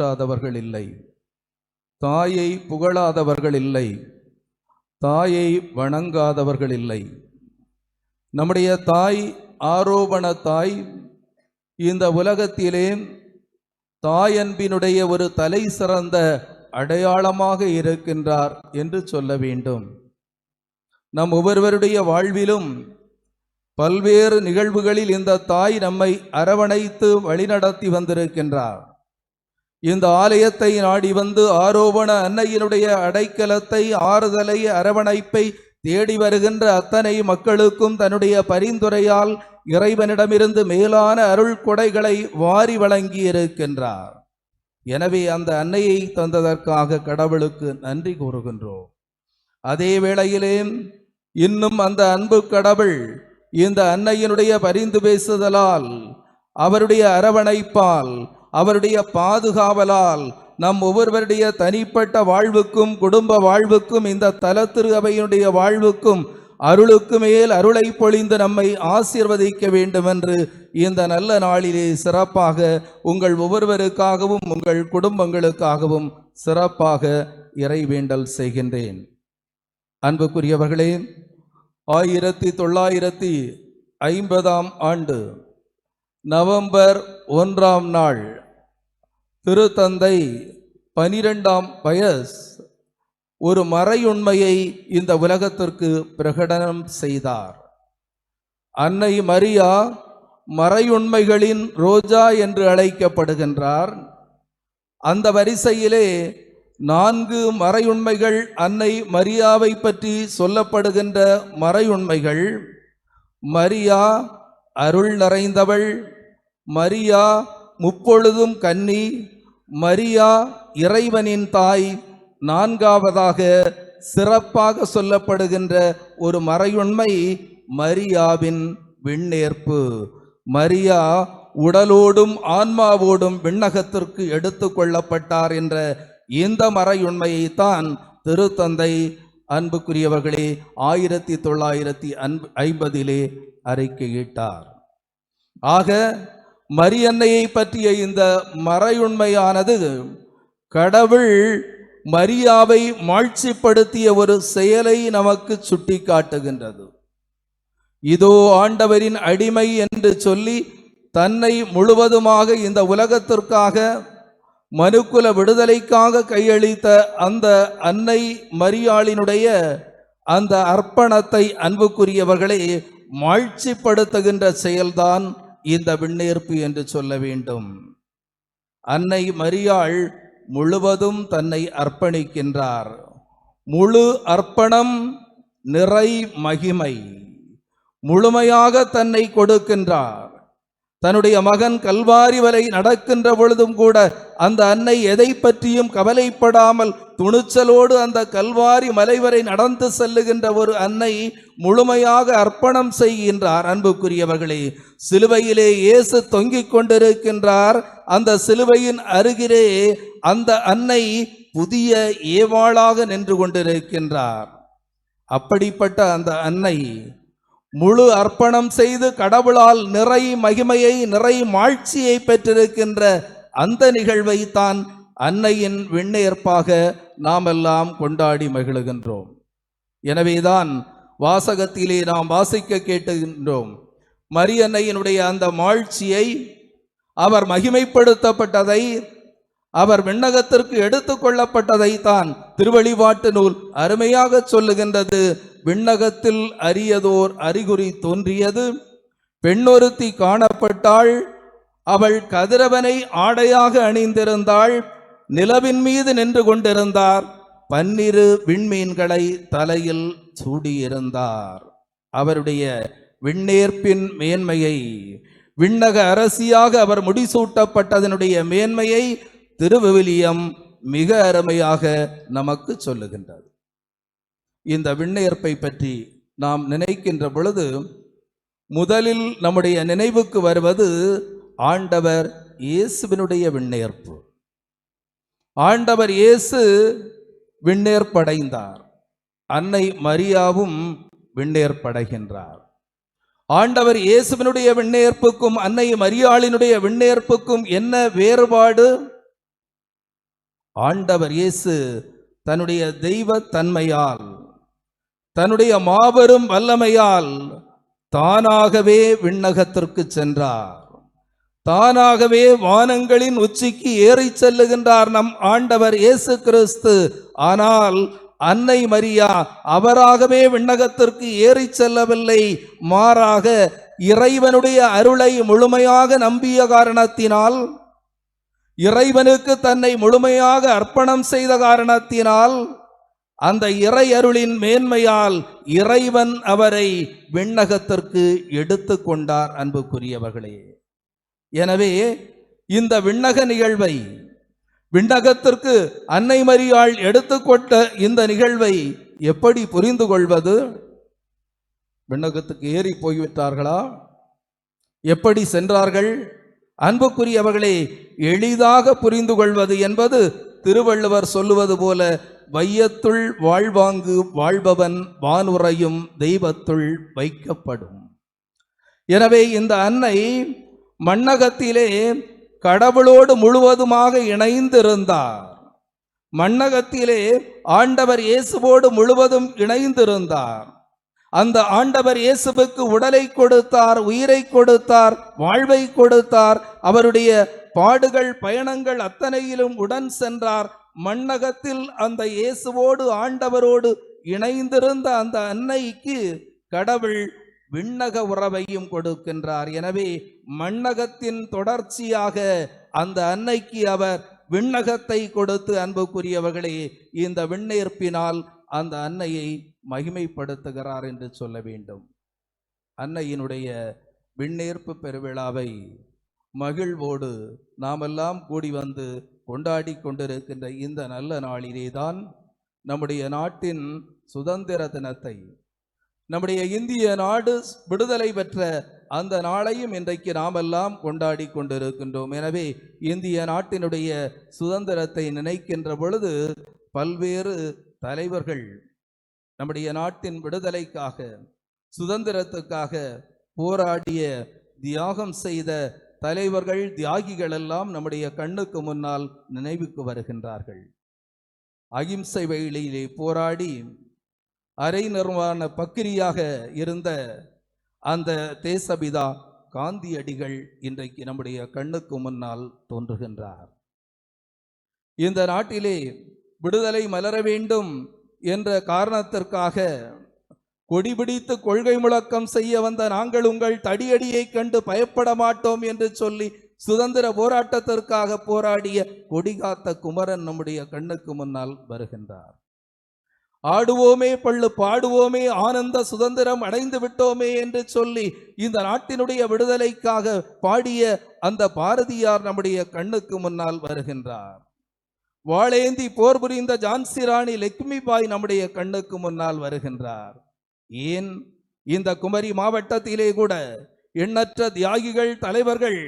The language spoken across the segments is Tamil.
போற்றாதவர்கள் இல்லை. தாயை புகழாதவர்கள் இல்லை. தாயை வணங்காதவர்கள் இல்லை. நம்முடைய தாய் ஆரோபண தாய் இந்த உலகத்திலே தாயன்பினுடைய ஒரு தலை சிறந்த அடையாளமாக இருக்கின்றார் என்று சொல்ல வேண்டும். நம் ஒவ்வொருவருடைய வாழ்விலும் பல்வேறு நிகழ்வுகளில் இந்த தாய் நம்மை அரவணைத்து வழிநடத்தி வந்திருக்கின்றார். இந்த ஆலயத்தை நாடி வந்து ஆரோபண அன்னையினுடைய அடைக்கலத்தை ஆறுதலை அரவணைப்பை தேடி வருகின்ற அத்தனை மக்களுக்கும் தன்னுடைய பரிந்துரையால் இறைவனிடமிருந்து மேலான அருள் கொடைகளை வாரி வழங்கி இருக்கின்றார் எனவே அந்த அன்னையை தந்ததற்காக கடவுளுக்கு நன்றி கூறுகின்றோம். அதே வேளையிலே இன்னும் அந்த அன்பு கடவுள் இந்த அன்னையினுடைய பரிந்து பேசுதலால் அவருடைய அரவணைப்பால் அவருடைய பாதுகாவலால் நம் ஒவ்வொருவருடைய தனிப்பட்ட வாழ்வுக்கும் குடும்ப வாழ்வுக்கும் இந்த தலத்திரு அவையினுடைய வாழ்வுக்கும் அருளுக்கு மேல் அருளை பொழிந்து நம்மை ஆசீர்வதிக்க வேண்டும் என்று இந்த நல்ல நாளிலே சிறப்பாக உங்கள் ஒவ்வொருவருக்காகவும் உங்கள் குடும்பங்களுக்காகவும் சிறப்பாக இறைவேண்டல் செய்கின்றேன். அன்புக்குரியவர்களே ஆயிரத்தி தொள்ளாயிரத்தி ஐம்பதாம் ஆண்டு நவம்பர் ஒன்றாம் நாள் திருத்தந்தை பனிரெண்டாம் பயஸ் ஒரு மறையுண்மையை இந்த உலகத்திற்கு பிரகடனம் செய்தார். அன்னை மரியா மறையுண்மைகளின் ரோஜா என்று அழைக்கப்படுகின்றார். அந்த வரிசையிலே நான்கு மறையுண்மைகள் அன்னை மரியாவை பற்றி சொல்லப்படுகின்ற மறையுண்மைகள். மரியா அருள் நிறைந்தவள். மரியா முப்பொழுதும் கன்னி மரியா இறைவனின் தாய் நான்காவதாக சிறப்பாக சொல்லப்படுகின்ற ஒரு மறையுண்மை மரியாவின் விண்ணேற்பு. மரியா உடலோடும் ஆன்மாவோடும் விண்ணகத்திற்கு எடுத்து கொள்ளப்பட்டார் என்ற இந்த மறையுண்மையைத்தான் திருத்தந்தை அன்புக்குரியவர்களே ஆயிரத்தி தொள்ளாயிரத்தி அன்பு ஐம்பதிலே அறிக்கையிட்டார். ஆக மரியன்னையை பற்றிய இந்த மறையுண்மையானது கடவுள் மரியாவை மாட்சிப்படுத்திய ஒரு செயலை நமக்கு சுட்டி காட்டுகின்றது இதோ ஆண்டவரின் அடிமை என்று சொல்லி தன்னை முழுவதுமாக இந்த உலகத்திற்காக மனுக்குல விடுதலைக்காக கையளித்த அந்த அன்னை மரியாளினுடைய அந்த அர்ப்பணத்தை அன்புக்குரியவர்களை மாழ்ச்சிப்படுத்துகின்ற செயல்தான் இந்த விண்ணேற்பு என்று சொல்ல வேண்டும். அன்னை மரியாள் முழுவதும் தன்னை அர்ப்பணிக்கின்றார். முழு அர்ப்பணம் நிறை மகிமை. முழுமையாக தன்னை கொடுக்கின்றார். தன்னுடைய மகன் கல்வாரி வரை நடக்கின்ற பொழுதும் கூட அந்த அன்னை எதை பற்றியும் கவலைப்படாமல் துணிச்சலோடு அந்த கல்வாரி மலை வரை நடந்து செல்லுகின்ற ஒரு அன்னை முழுமையாக அர்ப்பணம் செய்கின்றார். அன்புக்குரியவர்களே சிலுவையிலே இயேசு தொங்கிக் கொண்டிருக்கின்றார். அந்த சிலுவையின் அருகிலே அந்த அன்னை புதிய ஏவாளாக நின்று கொண்டிருக்கின்றார். அப்படிப்பட்ட அந்த அன்னை முழு அர்ப்பணம் செய்து கடவுளால் நிறை மகிமையை நிறை மாழ்ச்சியை பெற்றிருக்கின்ற அந்த நிகழ்வை தான் அன்னையின் விண்ணேற்பாக நாமெல்லாம் கொண்டாடி மகிழுகின்றோம். எனவேதான் வாசகத்திலே நாம் வாசிக்க கேட்டுகின்றோம். மரியன்னையினுடைய அந்த மாழ்ச்சியை அவர் மகிமைப்படுத்தப்பட்டதை அவர் விண்ணகத்திற்கு எடுத்து கொள்ளப்பட்டதை தான் திருவழிபாட்டு நூல் அருமையாக சொல்லுகின்றது. விண்ணகத்தில் அரியதோர் அறிகுறி தோன்றியது. பெண்ணொருத்தி காணப்பட்டாள். அவள் கதிரவனை ஆடையாக அணிந்திருந்தாள். நிலவின் மீது நின்று கொண்டிருந்தார். பன்னிரு விண்மீன்களை தலையில் சூடியிருந்தார். அவருடைய விண்ணேற்பின் மேன்மையை விண்ணக அரசியாக அவர் முடிசூட்டப்பட்டதனுடைய மேன்மையை திருவிவிலியம் மிக அருமையாக நமக்கு சொல்லுகின்றது. இந்த விண்ணேற்பை பற்றி நாம் நினைக்கின்ற பொழுது முதலில் நம்முடைய நினைவுக்கு வருவது ஆண்டவர் இயேசுவினுடைய விண்ணேற்பு. ஆண்டவர் இயேசு விண்ணேற்படைந்தார். அன்னை மரியாவும் விண்ணேற்படைகின்றார். ஆண்டவர் இயேசுவினுடைய விண்ணேற்புக்கும் அன்னை மரியாளினுடைய விண்ணேற்புக்கும் என்ன வேறுபாடு? ஆண்டவர் இயேசு தன்னுடைய தெய்வ தன்மையால் தன்னுடைய மாபெரும் வல்லமையால் தானாகவே விண்ணகத்திற்கு சென்றார். தானாகவே வானங்களின் உச்சிக்கு ஏறிச் செல்லுகின்றார் நம் ஆண்டவர் இயேசு கிறிஸ்து. ஆனால் அன்னை மரியா அவராகவே விண்ணகத்திற்கு ஏறி செல்லவில்லை. மாறாக இறைவனுடைய அருளை முழுமையாக நம்பிய காரணத்தினால் இறைவனுக்கு தன்னை முழுமையாக அர்ப்பணம் செய்த காரணத்தினால் அந்த இறை அருளின் மேன்மையால் இறைவன் அவரை விண்ணகத்திற்கு எடுத்து கொண்டார் அன்புக்குரியவர்களே. எனவே இந்த விண்ணக நிகழ்வை விண்ணகத்திற்கு அன்னை மரியாள் எடுத்துக்கொண்ட இந்த நிகழ்வை எப்படி புரிந்து கொள்வது? விண்ணகத்துக்கு ஏறி போய்விட்டார்களா? எப்படி சென்றார்கள்? அன்புக்குரியவர்களே எளிதாக புரிந்து கொள்வது என்பது திருவள்ளுவர் சொல்லுவது போல வையத்துள் வாழ்வாங்கு வாழ்பவன் வானுரையும் தெய்வத்துள் வைக்கப்படும். எனவே இந்த அன்னை மண்ணகத்திலே கடவுளோடு முழுவதுமாக இணைந்திருந்தார். மண்ணகத்திலே ஆண்டவர் இயேசுவோடு முழுவதும் இணைந்திருந்தார். அந்த ஆண்டவர் இயேசுவுக்கு உடலை கொடுத்தார் உயிரை கொடுத்தார் வாழ்வை கொடுத்தார் அவருடைய பாடுகள் பயணங்கள் அத்தனையிலும் உடன் சென்றார். மண்ணகத்தில் அந்த இயேசுவோடு ஆண்டவரோடு இணைந்திருந்த அந்த அன்னைக்கு கடவுள் விண்ணக உறவையும் கொடுக்கின்றார். எனவே மண்ணகத்தின் தொடர்ச்சியாக அந்த அன்னைக்கு அவர் விண்ணகத்தை கொடுத்து அன்புக்குரியவர்களே இந்த விண்ணேற்பினால் அந்த அன்னையை மகிமைப்படுத்துகிறார் என்று சொல்ல வேண்டும். அன்னையினுடைய விண்ணேற்பு பெருவிழாவை மகிழ்வோடு நாமெல்லாம் கூடி வந்து கொண்டாடி கொண்டிருக்கின்ற இந்த நல்ல நாளிலே தான் நம்முடைய நாட்டின் சுதந்திர தினத்தை நம்முடைய இந்திய நாடு விடுதலை பெற்ற அந்த நாளையும் இன்றைக்கு நாமெல்லாம் கொண்டாடி கொண்டிருக்கின்றோம். எனவே இந்திய நாட்டினுடைய சுதந்திரத்தை நினைக்கின்ற பொழுது பல்வேறு தலைவர்கள் நம்முடைய நாட்டின் விடுதலைக்காக சுதந்திரத்துக்காக போராடிய தியாகம் செய்த தலைவர்கள் தியாகிகள் எல்லாம் நம்முடைய கண்ணுக்கு முன்னால் நினைவுக்கு வருகின்றார்கள். அகிம்சை வழியிலே போராடி அரை நிர்வாண பக்கிரியாக இருந்த அந்த தேசபிதா காந்தியடிகள் இன்றைக்கு நம்முடைய கண்ணுக்கு முன்னால் தோன்றுகின்றார். இந்த நாட்டிலே விடுதலை மலர வேண்டும் என்ற காரணத்திற்காக கொடிபிடித்து கொள்கை முழக்கம் செய்ய வந்த நாங்கள் உங்கள் தடியடியை கண்டு பயப்பட மாட்டோம் என்று சொல்லி சுதந்திர போராட்டத்திற்காக போராடிய கொடிகாத்த குமரன் நம்முடைய கண்ணுக்கு முன்னால் வருகின்றார். ஆடுவோமே பள்ளு பாடுவோமே ஆனந்த சுதந்திரம் அடைந்து விட்டோமே என்று சொல்லி இந்த நாட்டினுடைய விடுதலைக்காக பாடிய அந்த பாரதியார் நம்முடைய கண்ணுக்கு முன்னால் வருகின்றார். வாழேந்தி போர் புரிந்த ஜான்சி ராணி லெக்மி பாய் நம்முடைய கண்ணுக்கு முன்னால் வருகின்றார். ஏன்? இந்த குமரி மாவட்டத்திலே கூட எண்ணற்ற தியாகிகள் தலைவர்கள்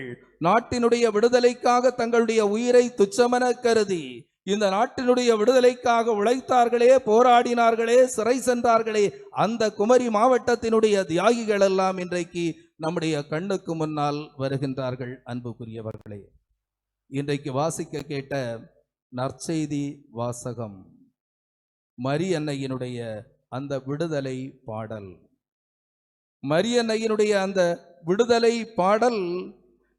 நாட்டினுடைய விடுதலைக்காக தங்களுடைய உயிரை துச்சமென கருதி இந்த நாட்டினுடைய விடுதலைக்காக உழைத்தார்களே போராடினார்களே சிறை சென்றார்களே அந்த குமரி மாவட்டத்தினுடைய தியாகிகள் எல்லாம் இன்றைக்கு நம்முடைய கண்ணுக்கு முன்னால் வருகின்றார்கள் அன்புக்குரியவர்களே. இன்றைக்கு வாசிக்க கேட்ட நற்செய்தி வாசகம் மரி அன்னையினுடைய அந்த விடுதலை பாடல். மரியன்னையினுடைய அந்த விடுதலை பாடல்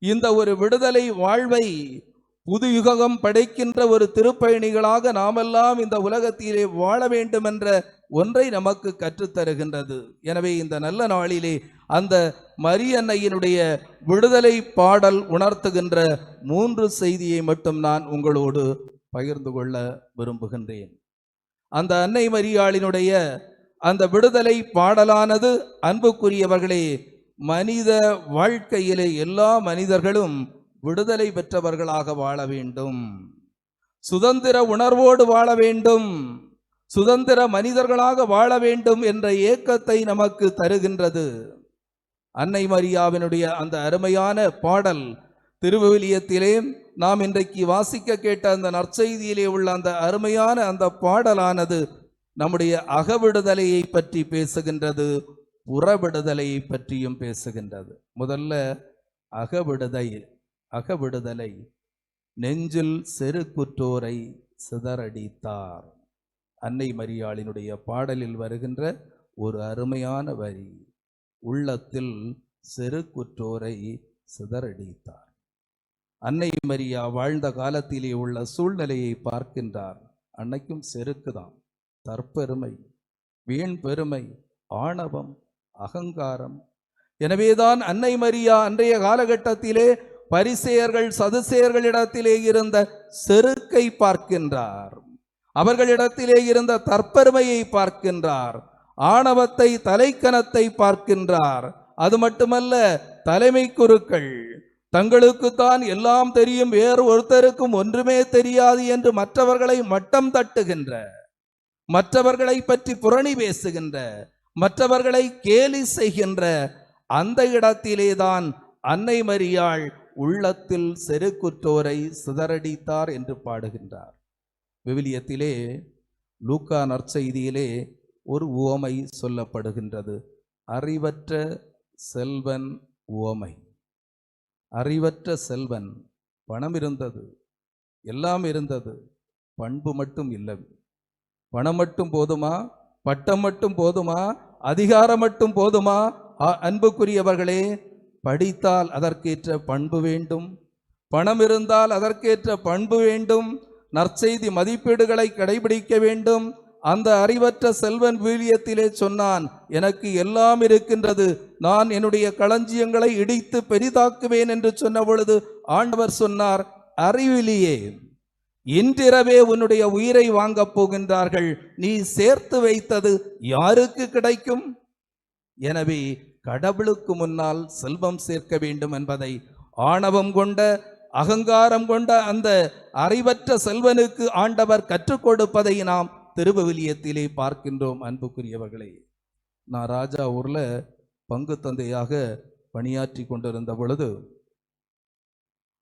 இந்த ஒரு விடுதலை வாழ்வை புது யுகம் படைக்கின்ற ஒரு திருப்பயணிகளாக நாமெல்லாம் இந்த உலகத்திலே வாழ வேண்டும் என்ற ஒன்றை நமக்கு கற்றுத்தருகின்றது. எனவே இந்த நல்ல நாளிலே அந்த மரியன்னையினுடைய விடுதலை பாடல் உணர்த்துகின்ற மூன்று செய்தியை மட்டும் நான் உங்களோடு பகிர்ந்து கொள்ள விரும்புகின்றேன். அந்த அன்னை மரியாளினுடைய அந்த விடுதலை பாடலானது அன்புக்குரியவர்களே மனித வாழ்க்கையிலே எல்லா மனிதர்களும் விடுதலை பெற்றவர்களாக வாழ வேண்டும். சுதந்திர உணர்வோடு வாழ வேண்டும். சுதந்திர மனிதர்களாக வாழ வேண்டும் என்ற ஏக்கத்தை நமக்கு தருகின்றது. அன்னை மரியாவினுடைய அந்த அருமையான பாடல் திருவிவிலியத்திலே நாம் இன்றைக்கு வாசிக்க கேட்ட அந்த நற்செய்தியிலே உள்ள அந்த அருமையான அந்த பாடலானது நம்முடைய அகவிடுதலையை பற்றி பேசுகின்றது புறவிடுதலையை பற்றியும் பேசுகின்றது. முதல்ல அகவிடுதை அகவிடுதலை. நெஞ்சில் செருக்குற்றோரை சிதறடித்தார். அன்னை மரியாளினுடைய பாடலில் வருகின்ற ஒரு அருமையான வரி. உள்ளத்தில் செருக்குற்றோரை சிதறடித்தார். அன்னை மரியா வாழ்ந்த காலத்திலே உள்ள சூழ்நிலையை பார்க்கின்றார். அன்னைக்கும் செருக்குதான். தற்பெருமை வீண் பெருமை ஆணவம் அகங்காரம். எனவேதான் அன்னை மரியா அன்றைய காலகட்டத்திலே பரிசேயர்கள் சதுசேயர்களிடத்திலே இருந்த செருக்கை பார்க்கின்றார். அவர்களிடத்திலே இருந்த தற்பெருமையை பார்க்கின்றார். ஆணவத்தை தலைக்கணத்தை பார்க்கின்றார். அது மட்டுமல்ல தலைமை குருக்கள் தங்களுக்குத்தான் எல்லாம் தெரியும் வேறு ஒருத்தருக்கும் ஒன்றுமே தெரியாது என்று மற்றவர்களை மட்டம் தட்டுகின்ற மற்றவர்களை பற்றி புரணி பேசுகின்ற மற்றவர்களை கேலி செய்கின்ற அந்த இடத்திலேதான் அன்னை மரியாள் உள்ளத்தில் செருக்குற்றோரை சிதறடித்தார் என்று பாடுகின்றார். விவிலியத்திலே லூக்கா நற்செய்தியிலே ஒரு உவமை சொல்லப்படுகின்றது. அறிவற்ற செல்வன் உவமை. அறிவற்ற செல்வன் பணம் இருந்தது எல்லாம் இருந்தது பண்பு மட்டும் இல்லை பணம் மட்டும் போதுமா? பட்டம் மட்டும் போதுமா? அதிகாரம் மட்டும் போதுமா? அன்புக்குரியவர்களே படித்தால் அதற்கேற்ற பண்பு வேண்டும். பணம் இருந்தால் அதற்கேற்ற பண்பு வேண்டும். நற்செய்தி மதிப்பீடுகளை கடைபிடிக்க வேண்டும். அந்த அறிவற்ற செல்வன் வீழியத்திலே சொன்னான் எனக்கு எல்லாம் இருக்கின்றது. நான் என்னுடைய களஞ்சியங்களை இடித்து பெரிதாக்குவேன் என்று சொன்ன பொழுது ஆண்டவர் சொன்னார் அறிவிலியே இன்றிரவே உன்னுடைய உயிரை வாங்கப் போகின்றார்கள். நீ சேர்த்து வைத்தது யாருக்கு கிடைக்கும்? எனவே கடவுளுக்கு முன்னால் செல்வம் சேர்க்க வேண்டும் என்பதை ஆணவம் கொண்ட அகங்காரம் கொண்ட அந்த அறிவற்ற செல்வனுக்கு ஆண்டவர் கற்றுக் கொடுப்பதை நாம் திருபவிலியத்திலே பார்க்கின்றோம் அன்புக்குரியவர்களே. நான் ராஜா ஊரில் பங்கு தந்தையாக பணியாற்றி கொண்டிருந்த பொழுது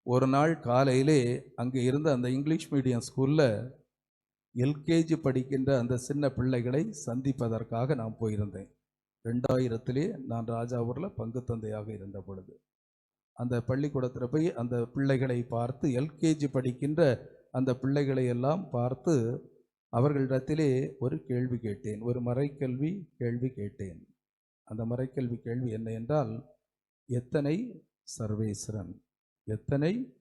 ஒரு நாள் காலையிலே அங்கே இருந்த அந்த இங்கிலீஷ் மீடியம் ஸ்கூலில் எல்கேஜி படிக்கின்ற அந்த சின்ன பிள்ளைகளை சந்திப்பதற்காக நான் போயிருந்தேன். ரெண்டாயிரத்திலே நான் ராஜாவூரில் பங்கு தந்தையாக இருந்த பொழுது. அந்த பள்ளிக்கூடத்தில் போய் அந்த பிள்ளைகளை பார்த்து எல்கேஜி படிக்கின்ற அந்த பிள்ளைகளை எல்லாம் பார்த்து அவர்களிடத்திலே ஒரு கேள்வி கேட்டேன். ஒரு மறைக்கல்வி கேள்வி கேட்டேன். அந்த மறைக்கல்வி கேள்வி என்ன என்றால் எத்தனை சர்வேஸ்வரன்? எத்தனை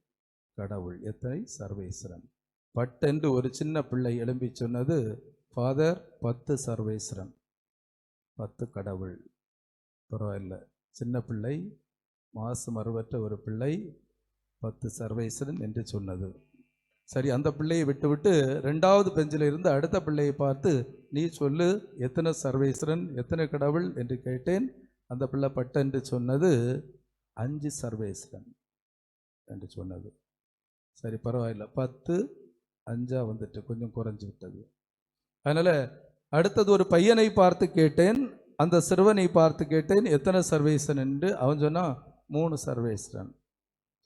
கடவுள்? எத்தனை சர்வேஸ்வரன்? பட்டென்று ஒரு சின்ன பிள்ளை எழும்பி சொன்னது ஃபாதர் பத்து சர்வேஸ்வரன். பத்து கடவுள். பரவாயில்ல. சின்ன பிள்ளை மாசு மறுவற்ற ஒரு பிள்ளை பத்து சர்வேஸ்வரன் என்று சொன்னது. சரி அந்த பிள்ளையை விட்டுவிட்டு ரெண்டாவது பெஞ்சில் இருந்து அடுத்த பிள்ளையை பார்த்து நீ சொல்லு எத்தனை சர்வேஸ்வரன் எத்தனை கடவுள்? என்று கேட்டேன். அந்த பிள்ளை பட்டென்று சொன்னது அஞ்சு சர்வேஸ்வரன் என்று சொன்னது. சரி பரவாயில்ல. பத்து அஞ்சா வந்துட்டு கொஞ்சம் குறைஞ்சு விட்டது. அதனால் அடுத்தது ஒரு பையனை பார்த்து கேட்டேன். அந்த சிறுவனை பார்த்து கேட்டேன் எத்தனை சர்வேஸ்வரன்? என்று. அவன் சொன்னான் மூணு சர்வேஸ்வரன்.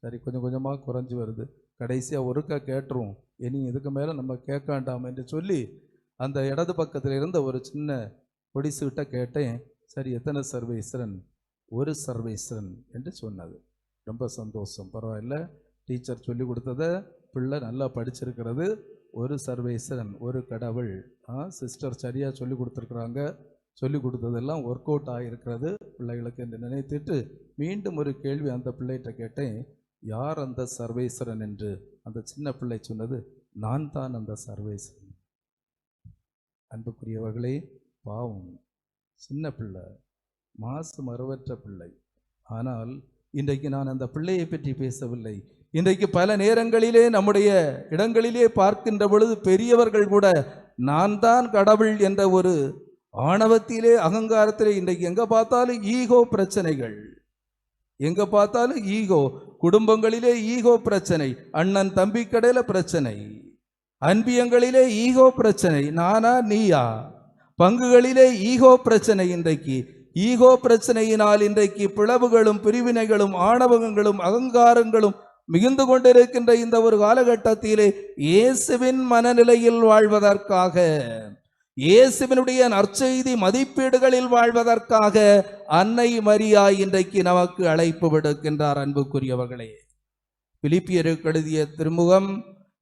சரி கொஞ்சம் கொஞ்சமாக குறைஞ்சு வருது. கடைசியாக ஒருக்கா கேட்டுருவோம் இனி இதுக்கு மேலே நம்ம கேட்க வேண்டாம் என்று சொல்லி அந்த இடது பக்கத்தில் இருந்த ஒரு சின்ன பொடிசுகிட்ட கேட்டேன். சரி எத்தனை சர்வேஸ்வரன்? ஒரு சர்வேஸ்வரன் என்று சொன்னது. ரொம்ப சந்தோஷம். பரவாயில்ல. டீச்சர் சொல்லி கொடுத்ததை பிள்ளை நல்லா படிச்சிருக்கிறது. ஒரு சர்வேஸ்வரன் ஒரு கடவுள். ஆ சிஸ்டர் சரியாக சொல்லி கொடுத்துருக்குறாங்க. சொல்லி கொடுத்ததெல்லாம் ஒர்க் அவுட் ஆகியிருக்கிறது. பிள்ளைகளுக்கு என்று நினைத்துட்டு மீண்டும் ஒரு கேள்வி அந்த பிள்ளைகிட்ட கேட்டேன். யார் அந்த சர்வேஸ்வரன் என்று அந்த சின்ன பிள்ளை சொன்னது நான் தான் அந்த சர்வேஸ்வரன். அன்புக்குரியவர்களே பாவம். சின்ன பிள்ளை மாசு மறுவற்ற பிள்ளை. ஆனால் இன்றைக்கு நான் அந்த பிள்ளையை பற்றி பேசவில்லை. இன்றைக்கு பல நேரங்களிலே நம்முடைய இடங்களிலே பார்க்கின்ற பொழுது பெரியவர்கள் கூட நான் தான் கடவுள் என்ற ஒரு ஆணவத்திலே அகங்காரத்திலே இன்றைக்கு எங்கே பார்த்தாலும் ஈகோ பிரச்சனைகள். எங்க பார்த்தாலும் ஈகோ குடும்பங்களிலே ஈகோ பிரச்சனை அண்ணன் தம்பி கடையில பிரச்சனை அன்பியங்களிலே ஈகோ பிரச்சனை நானா நீயா? பங்குகளிலே ஈகோ பிரச்சனை இன்றைக்கு ஈகோ பிரச்சனையினால் இன்றைக்கு பிளவுகளும் பிரிவினைகளும் ஆணவகங்களும் அகங்காரங்களும் மிகுந்து கொண்டிருக்கின்ற இந்த ஒரு காலகட்டத்திலே இயேசுவின் மனநிலையில் வாழ்வதற்காக இயேசுவினுடைய நற்செய்தி மதிப்பீடுகளில் வாழ்வதற்காக அன்னை மரியா இன்றைக்கு நமக்கு அழைப்பு விடுக்கின்றார் அன்புக்குரியவர்களே. பிலிப்பியருக்கு எழுதிய திருமுகம்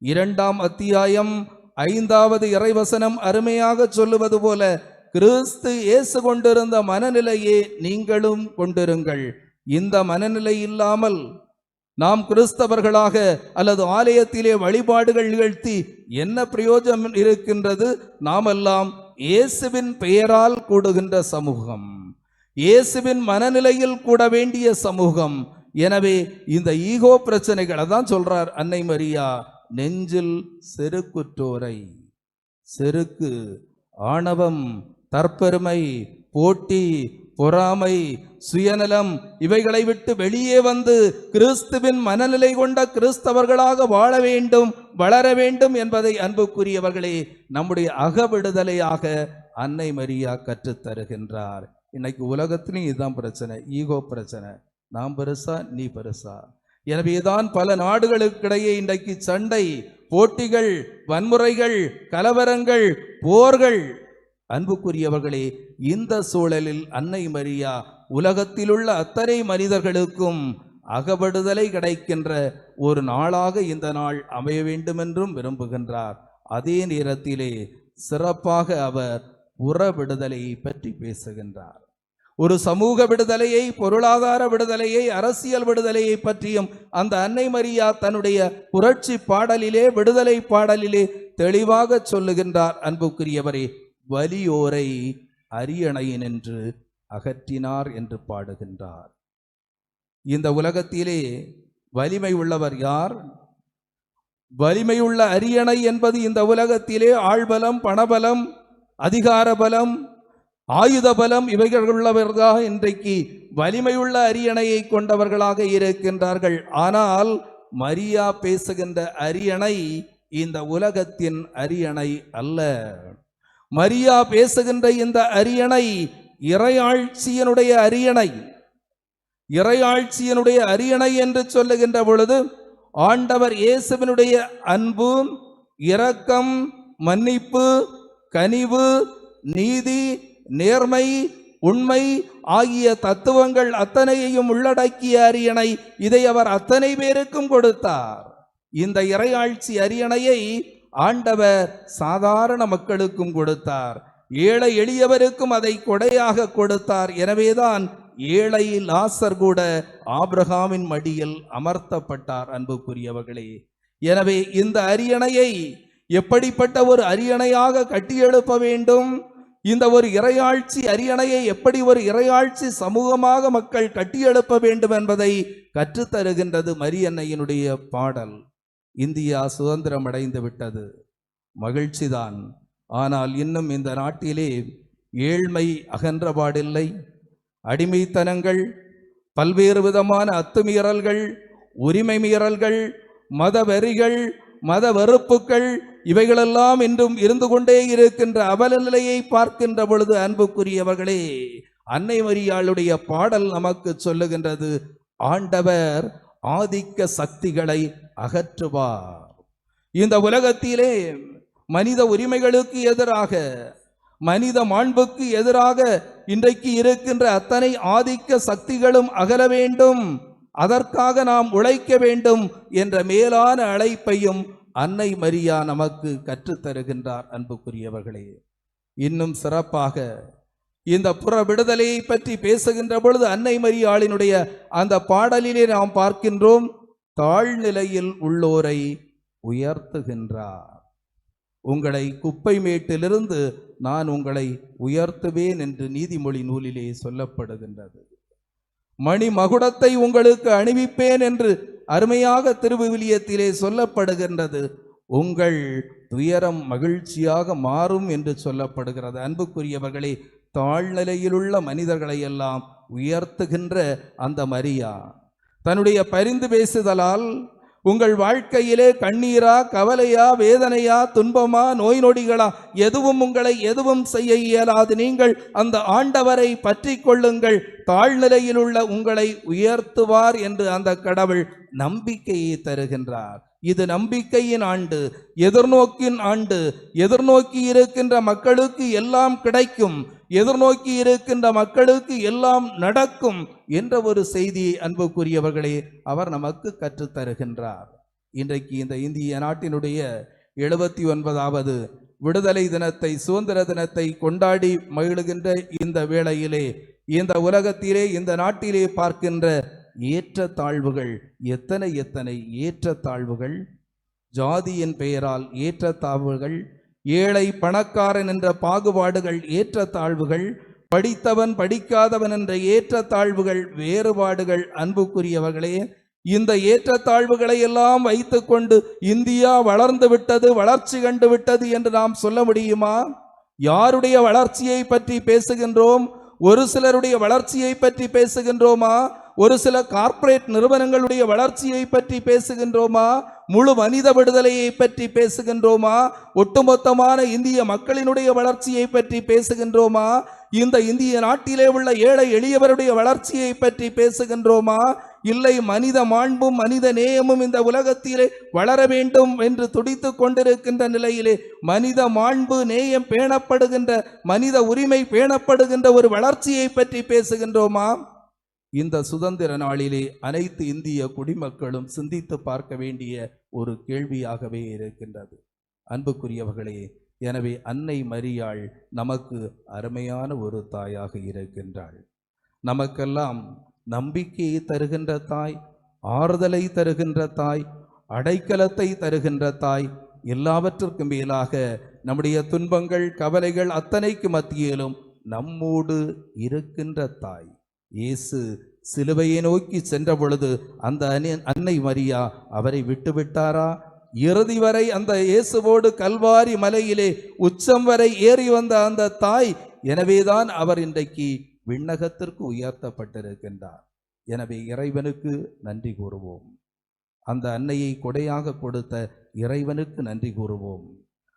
இரண்டாம் அத்தியாயம் ஐந்தாவது இறைவசனம் அருமையாக சொல்லுவது போல கிறிஸ்து இயேசு கொண்டிருந்த மனநிலையே நீங்களும் கொண்டிருங்கள். இந்த மனநிலை இல்லாமல் நாம் கிறிஸ்தவர்களாக அல்லது ஆலயத்திலே வழிபாடுகள் நிகழ்த்தி என்ன பிரயோஜனம் இருக்கின்றது? நாமெல்லாம் இயேசுவின் பெயரால் கூடுகின்ற சமூகம். இயேசுவின் மனநிலையில் கூட வேண்டிய சமூகம். எனவே இந்த ஈகோ பிரச்சனைகளை தான் சொல்றார் அன்னை மரியா நெஞ்சில் செருக்குற்றோரை. செருக்கு ஆணவம் தற்பெருமை போட்டி பொறாமை சுயநலம் இவைகளை விட்டு வெளியே வந்து கிறிஸ்துவின் மனநிலை கொண்ட கிறிஸ்தவர்களாக வாழ வேண்டும் வளர வேண்டும் என்பதை அன்புக்குரியவர்களே நம்முடைய அகவிடுதலையாக அன்னை மரியா கற்றுத் தருகின்றார். இன்னைக்கு உலகத்திலையும் இதுதான் பிரச்சனை ஈகோ பிரச்சனை. நாம் பெருசா நீ பெருசா? எனவேதான் பல நாடுகளுக்கிடையே இன்றைக்கு சண்டை போட்டிகள் வன்முறைகள் கலவரங்கள் போர்கள். அன்புக்குரியவர்களே இந்த சூழலில் அன்னை மரியா உலகத்திலுள்ள அத்தனை மனிதர்களுக்கும் அகப்படுதலை கிடைக்கின்ற ஒரு நாளாக இந்த நாள் அமைய வேண்டுமென்றும் விரும்புகின்றார். அதே நேரத்திலே சிறப்பாக அவர் உற விடுதலையை பற்றி பேசுகின்றார். ஒரு சமூக விடுதலையை பொருளாதார விடுதலையை அரசியல் விடுதலையை பற்றியும் அந்த அன்னை மரியா தன்னுடைய புரட்சி பாடலிலே விடுதலை பாடலிலே தெளிவாக சொல்லுகின்றார் அன்புக்குரியவரே. வலியோரை அரியணையினின்று அகற்றினார் என்று பாடுகின்றார். இந்த உலகத்திலே வலிமை உள்ளவர் யார்? வலிமையுள்ள அரியணை என்பது இந்த உலகத்திலே ஆள்பலம் பணபலம் அதிகார பலம் ஆயுத பலம் இவைகள் உள்ளவர்களாக இன்றைக்கு வலிமையுள்ள அரியணையை கொண்டவர்களாக இருக்கின்றார்கள். ஆனால் மரியா பேசுகின்ற அரியணை இந்த உலகத்தின் அரியணை அல்ல. மரியா பேசுகின்ற இந்த அரியணை இறையாட்சியனுடைய அரியணை. இறையாட்சியனுடைய அரியணை என்று சொல்லுகின்ற பொழுது ஆண்டவர் இயேசுவினுடைய அன்பு இரக்கம் மன்னிப்பு கனிவு நீதி நேர்மை உண்மை ஆகிய தத்துவங்கள் அத்தனையையும் உள்ளடக்கிய அரியணை. இதை அவர் அத்தனை பேருக்கும் கொடுத்தார். இந்த இறையாட்சி அரியணையை ஆண்டவர் சாதாரண மக்களுக்கும் கொடுத்தார். ஏழை எளியவருக்கும் அதை கொடையாக கொடுத்தார். எனவேதான் ஏழை லாசர் கூட ஆப்ரஹாமின் மடியில் அமர்த்தப்பட்டார் அன்புக்குரியவர்களே. எனவே இந்த அரியணையை எப்படிப்பட்ட ஒரு அரியணையாக கட்டியெழுப்ப வேண்டும்? இந்த ஒரு இறையாட்சி அரியணையை எப்படி ஒரு இறையாட்சி சமூகமாக மக்கள் கட்டியெழுப்ப வேண்டும் என்பதை கற்றுத்தருகின்றது மரியன்னையினுடைய பாடல். இந்தியா சுதந்திரம் அடைந்து விட்டது மகிழ்ச்சிதான். ஆனால் இன்னும் இந்த நாட்டிலே ஏழ்மை அகன்றபாடில்லை. அடிமைத்தனங்கள் பல்வேறு விதமான அத்துமீறல்கள் உரிமை மீறல்கள் மதவெறிகள் மத வெறுப்புகள் இவைகளெல்லாம் இன்றும் இருந்து கொண்டே இருக்கின்ற அவல நிலையை பார்க்கின்ற பொழுது அன்புக்குரியவர்களே அன்னை மரியாளுடைய பாடல் நமக்கு சொல்லுகின்றது. ஆண்டவர் ஆதிக்க சக்திகளை அகற்றுவார். இந்த உலகத்திலே மனித உரிமைகளுக்கு எதிராக மனித மாண்புக்கு எதிராக இன்றைக்கு இருக்கின்ற அத்தனை ஆதிக்க சக்திகளும் அகல வேண்டும் அதற்காக நாம் உழைக்க வேண்டும் என்ற மேலான அழைப்பையும் அன்னை மரியா நமக்கு கற்றுத்தருகின்றார் அன்புக்குரியவர்களே. இன்னும் சிறப்பாக இந்த புற விடுதலையை பற்றி பேசுகின்ற பொழுது அன்னை மரியாளினுடைய அந்த பாடலிலே நாம் பார்க்கின்றோம் தாழ்நிலையில் உள்ளோரை உயர்த்துகின்றார். உங்களை குப்பை மேட்டிலிருந்து நான் உங்களை உயர்த்துவேன் என்று நீதிமொழி நூலிலே சொல்லப்படுகின்றது. மணி மகுடத்தை உங்களுக்கு அணிவிப்பேன் என்று அருமையாக திருவிவிலியத்திலே சொல்லப்படுகின்றது. உங்கள் துயரம் மகிழ்ச்சியாக மாறும் என்று சொல்லப்படுகிறது. அன்புக்குரியவர்களே தாழ்நிலையிலுள்ள மனிதர்களை எல்லாம் உயர்த்துகின்ற அந்த மரியா. தன்னுடைய பரிந்து பேசுதலால் உங்கள் வாழ்க்கையிலே கண்ணீரா கவலையா வேதனையா துன்பமா நோய் நொடிகளா எதுவும் உங்களை எதுவும் செய்ய இயலாது. நீங்கள் அந்த ஆண்டவரை பற்றி கொள்ளுங்கள். தாழ்நிலையில் உள்ள உங்களை உயர்த்துவார் என்று அந்த கடவுள் நம்பிக்கையை தருகின்றார். இது நம்பிக்கையின் ஆண்டு. எதிர்நோக்கின் ஆண்டு. எதிர்நோக்கி இருக்கின்ற மக்களுக்கு எல்லாம் கிடைக்கும். எதிர்நோக்கி இருக்கின்ற மக்களுக்கு எல்லாம் நடக்கும் என்ற ஒரு செய்தியை அன்புக்குரியவர்களே அவர் நமக்கு கற்றுத்தருகின்றார். இன்றைக்கு இந்த இந்திய நாட்டினுடைய எழுபத்தி ஒன்பதாவது விடுதலை தினத்தை சுதந்திர தினத்தை கொண்டாடி மகிழுகின்ற இந்த வேளையிலே இந்த உலகத்திலே இந்த நாட்டிலே பார்க்கின்ற ஏற்ற தாழ்வுகள் எத்தனை எத்தனை ஏற்ற தாழ்வுகள் ஜாதியின் பெயரால் ஏற்ற தாழ்வுகள் ஏழை பணக்காரன் என்ற பாகுபாடுகள் ஏற்றத்தாழ்வுகள் படித்தவன் படிக்காதவன் என்ற ஏற்ற தாழ்வுகள் வேறுபாடுகள் அன்புக்குரியவர்களே இந்த ஏற்றத்தாழ்வுகளை எல்லாம் வைத்துக்கொண்டு இந்தியா வளர்ந்து விட்டது வளர்ச்சி கண்டு விட்டது என்று நாம் சொல்ல முடியுமா? யாருடைய வளர்ச்சியை பற்றி பேசுகின்றோம்? ஒரு சிலருடைய வளர்ச்சியை பற்றி பேசுகின்றோமா? ஒரு சில கார்ப்பரேட் நிறுவனங்களுடைய வளர்ச்சியை பற்றி பேசுகின்றோமா? முழு மனித விடுதலையை பற்றி பேசுகின்றோமா? ஒட்டுமொத்தமான இந்திய மக்களினுடைய வளர்ச்சியை பற்றி பேசுகின்றோமா? இந்த இந்திய நாட்டிலே உள்ள ஏழை எளியவருடைய வளர்ச்சியை பற்றி பேசுகின்றோமா? இல்லை மனித மாண்பும் மனித நேயமும் இந்த உலகத்திலே வளர வேண்டும் என்று துடித்து கொண்டிருக்கின்ற நிலையிலே மனித மாண்பு நேயம் பேணப்படுகின்ற மனித உரிமை பேணப்படுகின்ற ஒரு வளர்ச்சியை பற்றி பேசுகின்றோமா? இந்த சுதந்திர நாளிலே அனைத்து இந்திய குடிமக்களும் சிந்தித்து பார்க்க வேண்டிய ஒரு கேள்வியாகவே இருக்கின்றது. அன்புக்குரியவர்களே எனவே அன்னை மரியாள் நமக்கு அருமையான ஒரு தாயாக இருக்கின்றாள். நமக்கெல்லாம் நம்பிக்கையை தருகின்ற தாய் ஆறுதலை தருகின்ற தாய் அடைக்கலத்தை தருகின்ற தாய் எல்லாவற்றிற்கும் மேலாக நம்முடைய துன்பங்கள் கவலைகள் அத்தனைக்கு மத்தியிலும் நம்மோடு இருக்கின்ற தாய். இயேசு சிலுவையை நோக்கி சென்ற பொழுது அந்த அன்னை- அன்னை மரியா அவரை விட்டுவிட்டாரா? இறுதி வரை அந்த இயேசுவோடு கல்வாரி மலையிலே உச்சம் வரை ஏறி வந்த அந்த தாய் எனவேதான் அவர் இன்றைக்கு விண்ணகத்திற்கு உயர்த்தப்பட்டிருக்கின்றார். எனவே இறைவனுக்கு நன்றி கூறுவோம். அந்த அன்னையை கொடையாக கொடுத்த இறைவனுக்கு நன்றி கூறுவோம்.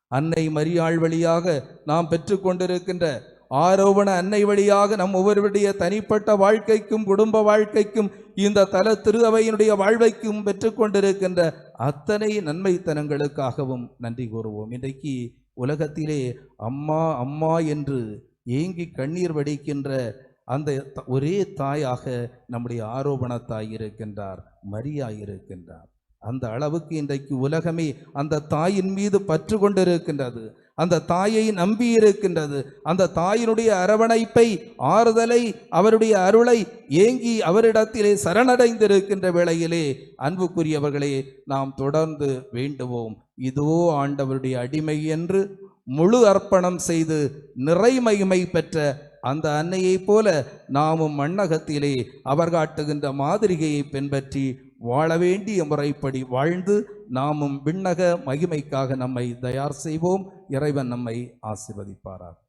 அன்னை மரியாள் வழியாக நாம் பெற்றுக்கொண்டிருக்கின்ற ஆரோபண அன்னை வழியாக நம் ஒவ்வொருவருடைய தனிப்பட்ட வாழ்க்கைக்கும் குடும்ப வாழ்க்கைக்கும் இந்த தல திருவையினுடைய வாழ்வைக்கும் பெற்றுக்கொண்டிருக்கின்ற அத்தனை நன்மைத்தனங்களுக்காகவும் நன்றி கூறுவோம். இன்றைக்கு உலகத்திலே அம்மா அம்மா என்று ஏங்கி கண்ணீர் வடிக்கின்ற அந்த த- ஒரே தாயாக நம்முடைய ஆரோபண தாய் இருக்கின்றார் மரியா இருக்கின்றார். அந்த அளவுக்கு இன்றைக்கு உலகமே அந்த தாயின் மீது பற்று கொண்டிருக்கின்றது. அந்த தாயை நம்பி இருக்கின்றது. அந்த தாயினுடைய அரவணைப்பை ஆறுதலை அவருடைய அருளை ஏங்கி அவரிடத்திலே சரணடைந்திருக்கின்ற வேளையிலே அன்புக்குரியவர்களே நாம் தொடர்ந்து வேண்டுவோம். இதோ ஆண்டவருடைய அடிமை என்று முழு அர்ப்பணம் செய்து நிறைமகிமை பெற்ற அந்த அன்னையைப் போல நாமும் மண்ணகத்திலே அவர் காட்டுகின்ற மாதிரிகையை பின்பற்றி வாழ வேண்டிய முறைப்படி வாழ்ந்து நாமும் விண்ணக மகிமைக்காக நம்மை தயார் செய்வோம். இறைவன் நம்மை ஆசிர்வதிப்பாரார்